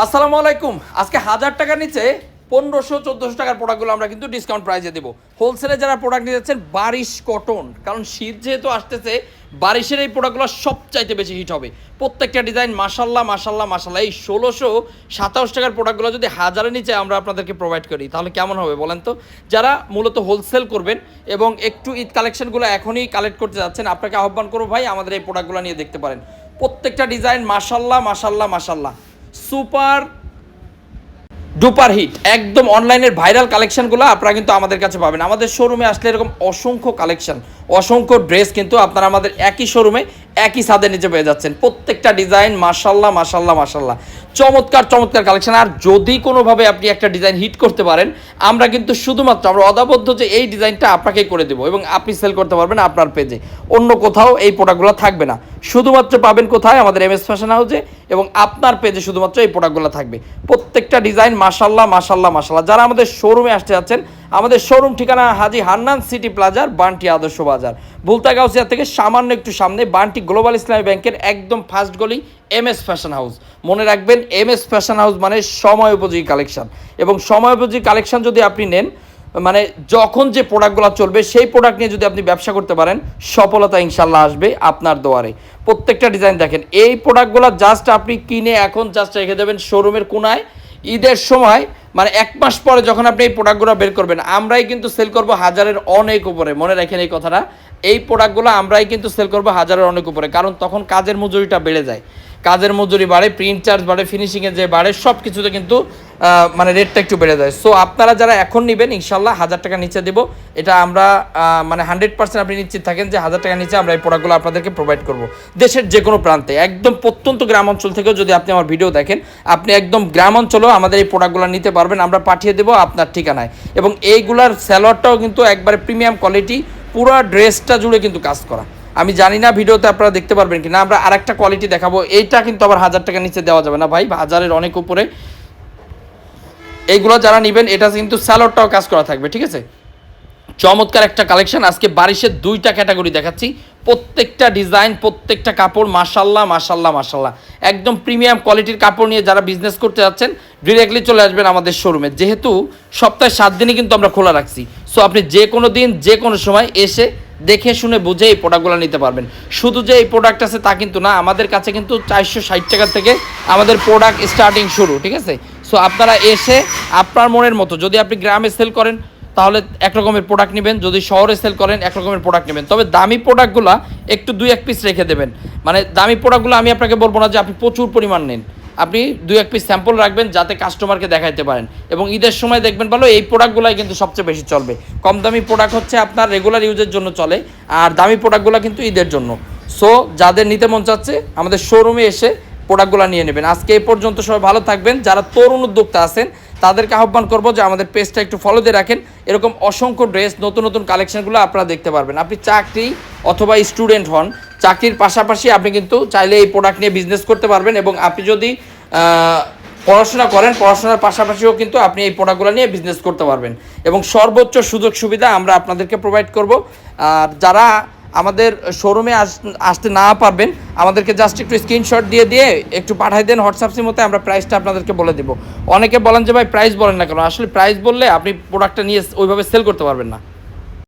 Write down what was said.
আসসালামু আলাইকুম। আজকে হাজার টাকার নিচে পনেরোশো, চোদ্দোশো টাকার প্রোডাক্টগুলো আমরা কিন্তু ডিসকাউন্ট প্রাইসে দেবো। হোলসেলে যারা প্রোডাক্ট নিয়ে যাচ্ছেন, বারিশ কটন কারণ শীত যেহেতু আসতেছে, বারিশের এই প্রোডাক্টগুলো সবচাইতে বেশি হিট হবে। প্রত্যেকটা ডিজাইন মাসাল্লাহ মাসাল্লাহ মাসাল্লাহ এই ষোলোশো, সাতাশ টাকার প্রোডাক্টগুলো যদি হাজারের নিচে আমরা আপনাদেরকে প্রোভাইড করি, তাহলে কেমন হবে বলেন তো? যারা মূলত হোলসেল করবেন এবং একটু ঈদ কালেকশনগুলো এখনই কালেক্ট করতে যাচ্ছেন, আপনাকে আহ্বান করব ভাই আমাদের এই প্রোডাক্টগুলো নিয়ে দেখতে পারেন। প্রত্যেকটা ডিজাইন মাসাল্লাহ মাসাল্লাহ মাসাল্লাহ সুপার ডুপার হিট। একদম অনলাইনের ভাইরাল কালেকশনগুলো আপনারা কিন্তু আমাদের কাছে পাবেন। আমাদের শোরুমে আসলে এরকম অসংখ্য কালেকশন, অসংখ্য ড্রেস কিন্তু আপনারা আমাদের একই শোরুমে একই ছাদের নিচে পেয়ে যাচ্ছেন। প্রত্যেকটা ডিজাইন মাসাল্লাহ মাসাল্লাহ মাসাল্লাহ চমৎকার চমৎকার কালেকশন। আর যদি কোনোভাবে আপনি একটা ডিজাইন হিট করতে পারেন, আমরা কিন্তু শুধুমাত্র, আমরা অদাবদ্ধ যে এই ডিজাইনটা আপনাকেই করে দেবো এবং আপনি সেল করতে পারবেন আপনার পেজে। অন্য কোথাও এই প্রোডাক্টগুলো থাকবে না। শুধুমাত্র পাবেন কোথায়? আমাদের এম এস ফ্যাশন হাউসে এবং আপনার পেজে শুধুমাত্র এই প্রোডাক্টগুলো থাকবে। প্রত্যেকটা ডিজাইন মাসাল্লাহ মাসাল্লাহ মাসাল্লাহ যারা আমাদের শোরুমে আসতে যাচ্ছেন, আমাদের শোরুম ঠিকানা হাজি হান্নান সিটি প্লাজার বান্টি আদর্শ বাজার। ভুলতা গাউসিয়া থেকে সামান্য একটু সামনে বান্টি গ্লোবাল ইসলামী ব্যাংকের একদম ফার্স্ট গলি এম এস ফ্যাশন হাউস মনে রাখবেন এম এস ফ্যাশন হাউস মানে সময় উপযোগী কালেকশন এবং সময় উপযোগী কালেকশন যদি আপনি নেন মানে যখন যে প্রোডাক্টগুলো চলবে, সেই প্রোডাক্ট নিয়ে যদি আপনি ব্যবসা করতে পারেন, সফলতা ইনশাল্লাহ আসবে আপনার দোয়ারে। প্রত্যেকটা ডিজাইন দেখেন, এই প্রোডাক্টগুলো জাস্ট আপনি কিনে এখন জাস্ট রেখে দেবেন শোরুমের কোনায়। ঈদের সময় মানে এক মাস পরে যখন আপনি এই প্রোডাক্টগুলো বের করবেন, আমরাই কিন্তু সেল করব হাজারের অনেক উপরে। মনে রাখেন এই কথাটা এই প্রোডাক্টগুলো আমরাই কিন্তু সেল করব হাজারের অনেক উপরে। কারণ তখন কাজের মজুরিটা বেড়ে যায়। কাজের মজুরি বাড়ে প্রিন্ট চার্জ বাড়ে ফিনিশিংয়ে যে বাড়ে সব কিছুতে কিন্তু মানে রেটটা একটু বেড়ে যায়। সো আপনারা যারা এখন নেবেন ইনশাল্লাহ হাজার টাকা নিচে দেবো। এটা আমরা মানে হান্ড্রেড পার্সেন্ট আপনি নিশ্চিত থাকেন যে হাজার টাকা নিচে আমরা এই প্রোডাক্টগুলো আপনাদেরকে প্রোভাইড করব। দেশের যে কোনো প্রান্তে, একদম প্রত্যন্ত গ্রাম অঞ্চল থেকেও যদি আপনি আমার ভিডিও দেখেন, আপনি একদম গ্রাম অঞ্চলেও আমাদের এই প্রোডাক্টগুলো নিতে পারবেন। আমরা পাঠিয়ে দেবো আপনার ঠিকানায়। এবং এইগুলার স্যালোয়ারটাও কিন্তু একবারে প্রিমিয়াম কোয়ালিটি পুরো ড্রেসটা জুড়ে কিন্তু কাজ করা। আমি জানি না ভিডিওতে আপনারা দেখতে পারবেন কি না আমরা আরেকটা কোয়ালিটি দেখাবো। এইটা কিন্তু আবার হাজার টাকা নিচে দেওয়া যাবে না ভাই, হাজারের অনেক উপরে। এইগুলো যারা নেবেন, এটা কিন্তু স্যালোডটাও কাজ করা থাকবে, ঠিক আছে? চমৎকার একটা কালেকশন আজকে বারিশের দুইটা ক্যাটাগরি দেখাচ্ছি। প্রত্যেকটা ডিজাইন প্রত্যেকটা কাপড় মাসাল্লাহ মাসাল্লাহ মাসাল্লাহ একদম প্রিমিয়াম কোয়ালিটির কাপড় নিয়ে যারা বিজনেস করতে যাচ্ছেন ডিরেক্টলি চলে আসবেন আমাদের শোরুমে যেহেতু সপ্তাহে সাত দিনই কিন্তু আমরা খোলা রাখছি। সো আপনি যে কোনো দিন, যে কোনো সময় এসে দেখে শুনে বুঝে এই প্রোডাক্টগুলো নিতে পারবেন। শুধু যে এই প্রোডাক্ট আছে তা কিন্তু না, আমাদের কাছে কিন্তু চারশো ষাট টাকা থেকে আমাদের প্রোডাক্ট স্টার্টিং শুরু, ঠিক আছে? সো আপনারা এসে আপনার মনের মতো, যদি আপনি গ্রামে সেল করেন, তাহলে এক রকমের প্রোডাক্ট নেবেন, যদি শহরে সেল করেন, এক রকমের প্রোডাক্ট নেবেন। তবে দামি প্রোডাক্টগুলো একটু দুই এক পিস রেখে দেবেন। মানে দামি প্রোডাক্টগুলো আমি আপনাকে বলব না যে আপনি প্রচুর পরিমাণ নেন। আপনি দুই এক পিস স্যাম্পল রাখবেন যাতে কাস্টমারকে দেখাইতে পারেন। এবং ঈদের সময় দেখবেন ভালো, এই প্রোডাক্টগুলাই কিন্তু সবচেয়ে বেশি চলবে। কম দামি প্রোডাক্ট হচ্ছে আপনার রেগুলার ইউজের জন্য চলে, আর দামি প্রোডাক্টগুলো কিন্তু ঈদের জন্য। সো যাদের নিতে মন চাচ্ছে, আমাদের শোরুমে এসে প্রোডাক্টগুলো নিয়ে নেবেন। আজকে এই পর্যন্ত সবাই ভালো থাকবেন। যারা তরুণ উদ্যোক্তা আছেন, তাদেরকে আহ্বান করব যে আমাদের পেজটা একটু ফলো দিয়ে রাখেন। এরকম অসংখ্য ড্রেস নতুন নতুন কালেকশনগুলো আপনারা দেখতে পারবেন। আপনি চাকরি অথবা স্টুডেন্ট হন, চাকরির পাশাপাশি আপনি কিন্তু চাইলে এই প্রোডাক্ট নিয়ে বিজনেস করতে পারবেন। এবং আপনি যদি পড়াশোনা করেন, পড়াশোনার পাশাপাশিও কিন্তু আপনি এই প্রোডাক্টগুলো নিয়ে বিজনেস করতে পারবেন। এবং সর্বোচ্চ সুযোগ সুবিধা আমরা আপনাদেরকে প্রোভাইড করব। আর যারা আমাদের শোরুমে আস আসতে না পারবেন, আমাদেরকে জাস্ট একটু স্ক্রিনশট দিয়ে দিয়ে একটু পাঠাই দেন হোয়াটসঅ্যাপ মতো আমরা প্রাইসটা আপনাদেরকে বলে দেবো। অনেকে বলেন যে, ভাই প্রাইস বলেন না কেন? আসলে প্রাইস বললে আপনি প্রোডাক্টটা নিয়ে ওইভাবে সেল করতে পারবেন না।